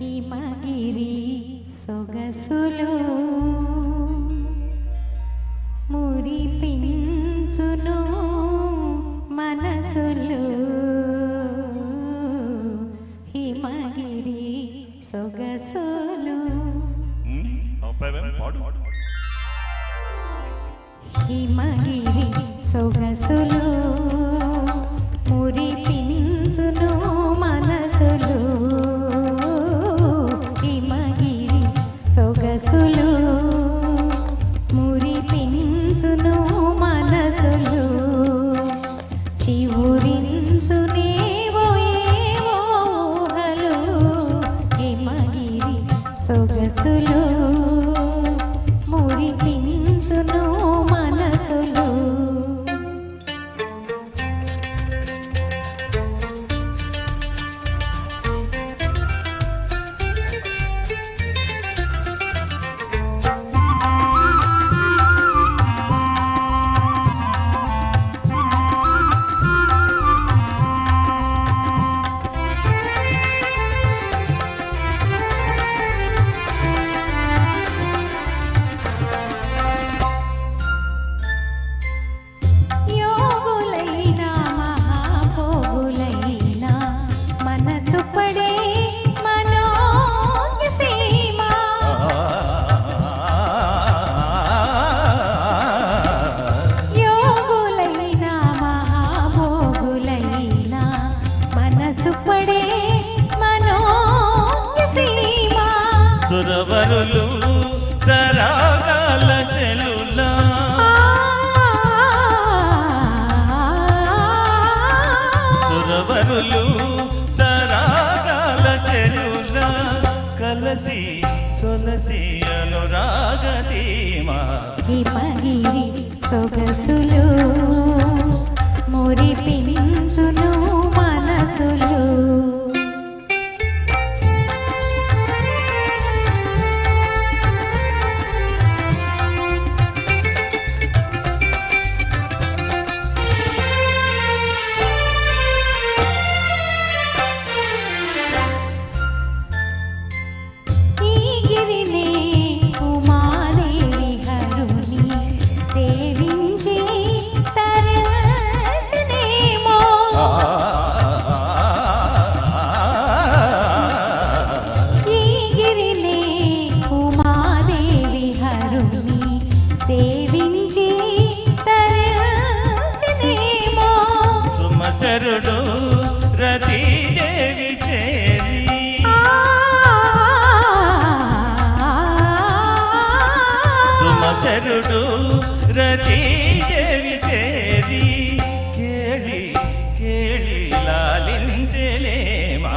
హిమగిరి సొగసులు మురిపించును మనసులు. హిమగిరి సొగసులు. హిమగిరి సొగసులు. సొగసులు మురిపించును సురవరులు సరాగాల చెలులా. సురవరులు సరాగాల చెలులా. కలసి సొలసి అనురాగ సీమ హిమగిరి సొగసులు మురిపించును. శంకరుడు రతీదేవి చేరి. సుమశరుడు రతీదేవి చేరి. కేళి కేళి లాలించలేమా?